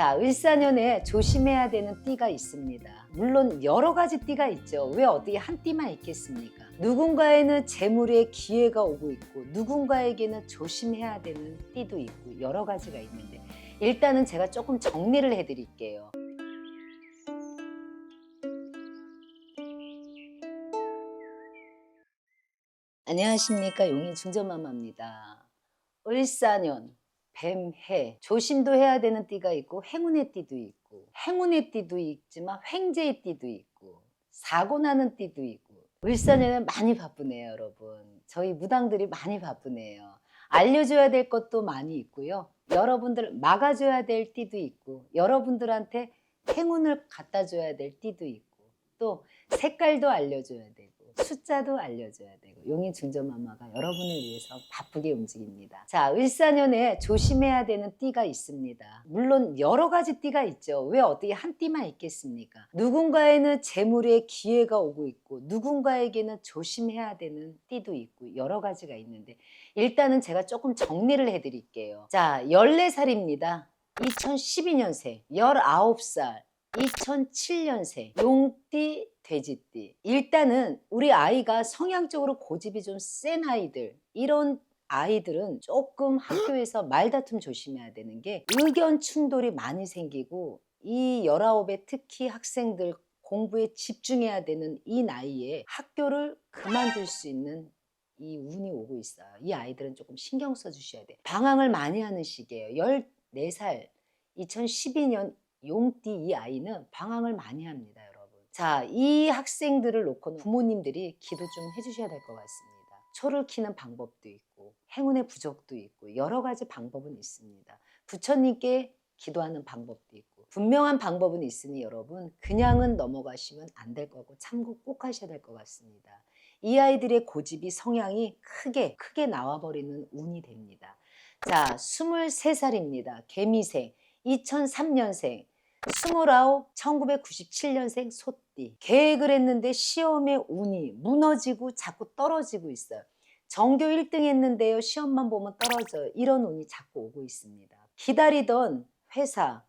자, 을사년에 조심해야 되는 띠가 있습니다. 물론 여러 가지 띠가 있죠. 왜 어디 한 띠만 있겠습니까? 누군가에는 재물의 기회가 오고 있고 누군가에게는 조심해야 되는 띠도 있고 여러 가지가 있는데 일단은 제가 조금 정리를 해드릴게요. 안녕하십니까 용인 중전마마입니다. 을사년 뱀 해. 조심도 해야 되는 띠가 있고 행운의 띠도 있고 행운의 띠도 있지만 횡재의 띠도 있고 사고 나는 띠도 있고. 을사년은 많이 바쁘네요 여러분. 저희 무당들이 많이 바쁘네요. 알려줘야 될 것도 많이 있고요. 여러분들 막아줘야 될 띠도 있고 여러분들한테 행운을 갖다 줘야 될 띠도 있고 또 색깔도 알려줘야 되고 숫자도 알려줘야 되고 용인 중전마마가 여러분을 위해서 바쁘게 움직입니다. 자, 을사년에 조심해야 되는 띠가 있습니다. 물론 여러 가지 띠가 있죠. 왜 어떻게 한 띠만 있겠습니까? 누군가에는 재물의 기회가 오고 있고 누군가에게는 조심해야 되는 띠도 있고 여러 가지가 있는데 일단은 제가 조금 정리를 해드릴게요. 자, 14살입니다. 2012년생, 19살, 2007년생, 용띠, 돼지띠. 일단은 우리 아이가 성향적으로 고집이 좀 센 아이들, 이런 아이들은 조금 학교에서 말다툼 조심해야 되는 게 의견 충돌이 많이 생기고 이 19에 특히 학생들 공부에 집중해야 되는 이 나이에 학교를 그만둘 수 있는 이 운이 오고 있어요. 이 아이들은 조금 신경 써 주셔야 돼요. 방황을 많이 하는 시기예요. 14살, 2012년 용띠 이 아이는 방황을 많이 합니다, 여러분. 자, 이 학생들을 놓고는 부모님들이 기도 좀 해주셔야 될 것 같습니다. 초를 키는 방법도 있고, 행운의 부적도 있고, 여러 가지 방법은 있습니다. 부처님께 기도하는 방법도 있고, 분명한 방법은 있으니 여러분, 그냥은 넘어가시면 안 될 거고, 참고 꼭 하셔야 될 것 같습니다. 이 아이들의 고집이 성향이 크게, 크게 나와버리는 운이 됩니다. 자, 23살입니다. 개미생, 2003년생, 29, 1997년생 소띠. 계획을 했는데 시험의 운이 무너지고 자꾸 떨어지고 있어요. 전교 1등 했는데요. 시험만 보면 떨어져요. 이런 운이 자꾸 오고 있습니다. 기다리던 회사,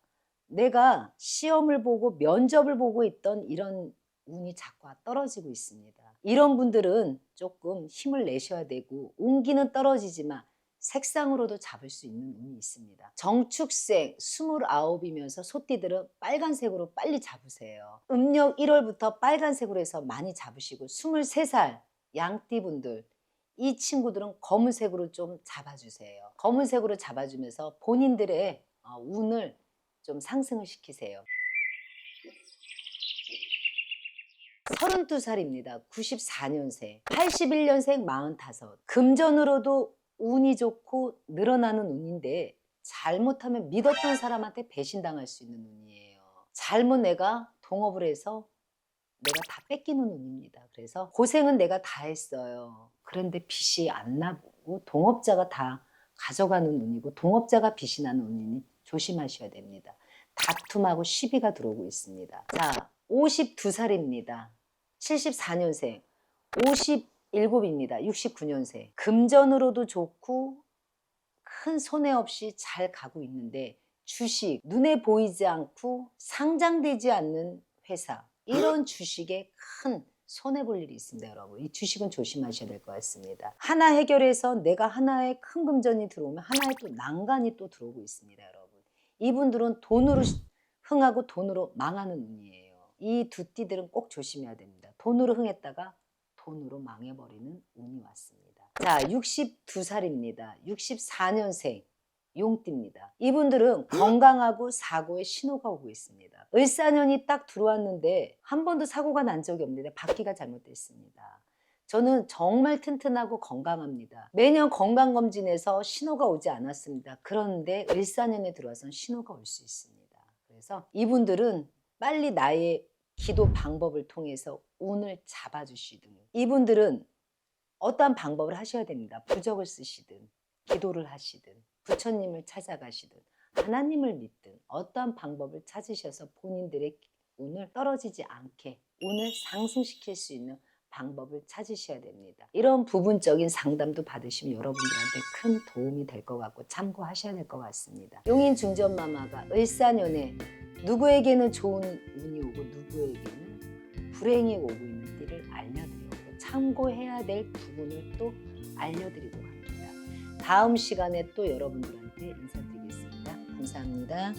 내가 시험을 보고 면접을 보고 있던 이런 운이 자꾸 떨어지고 있습니다. 이런 분들은 조금 힘을 내셔야 되고 운기는 떨어지지만 색상으로도 잡을 수 있는 운이 있습니다. 정축생 29이면서 소띠들은 빨간색으로 빨리 잡으세요. 음력 1월부터 빨간색으로 해서 많이 잡으시고 23살 양띠분들 이 친구들은 검은색으로 좀 잡아주세요. 검은색으로 잡아주면서 본인들의 어, 운을 좀 상승을 시키세요. 32살입니다. 94년생, 81년생 45. 금전으로도 운이 좋고 늘어나는 운인데 잘못하면 믿었던 사람한테 배신당할 수 있는 운이에요. 잘못 내가 동업을 해서 내가 다 뺏기는 운입니다. 그래서 고생은 내가 다 했어요. 그런데 빚이 안 나고 동업자가 다 가져가는 운이고 동업자가 빚이 나는 운이니 조심하셔야 됩니다. 다툼하고 시비가 들어오고 있습니다. 자, 52살입니다. 74년생, 57입니다. 69년생. 금전으로도 좋고 큰 손해 없이 잘 가고 있는데 주식, 눈에 보이지 않고 상장되지 않는 회사, 이런 주식에 큰 손해 볼 일이 있습니다, 여러분. 이 주식은 조심하셔야 될 것 같습니다. 하나 해결해서 내가 하나에 큰 금전이 들어오면 하나에 또 난간이 또 들어오고 있습니다, 여러분. 이분들은 돈으로 흥하고 돈으로 망하는 운이에요. 이 두 띠들은 꼭 조심해야 됩니다. 돈으로 흥했다가 돈으로 망해버리는 운이 왔습니다. 자, 62살입니다. 64년생. 용띠입니다. 이분들은 건강하고 사고의 신호가 오고 있습니다. 을사년이 딱 들어왔는데 한 번도 사고가 난 적이 없는데 바퀴가 잘못됐습니다. 저는 정말 튼튼하고 건강합니다. 매년 건강검진에서 신호가 오지 않았습니다. 그런데 을사년에 들어와서는 신호가 올 수 있습니다. 그래서 이분들은 빨리 나의 기도 방법을 통해서 운을 잡아주시든 이분들은 어떠한 방법을 하셔야 됩니다. 부적을 쓰시든 기도를 하시든 부처님을 찾아가시든 하나님을 믿든 어떠한 방법을 찾으셔서 본인들의 운을 떨어지지 않게 운을 상승시킬 수 있는 방법을 찾으셔야 됩니다. 이런 부분적인 상담도 받으시면 여러분들한테 큰 도움이 될 것 같고 참고하셔야 될 것 같습니다. 용인 중전마마가 을사년에 누구에게는 좋은 운이 오고 누구에게는 불행이 오고 있는 띠를 알려드리고 참고해야 될 부분을 또 알려드리고 갑니다. 다음 시간에 또 여러분들한테 인사드리겠습니다. 감사합니다.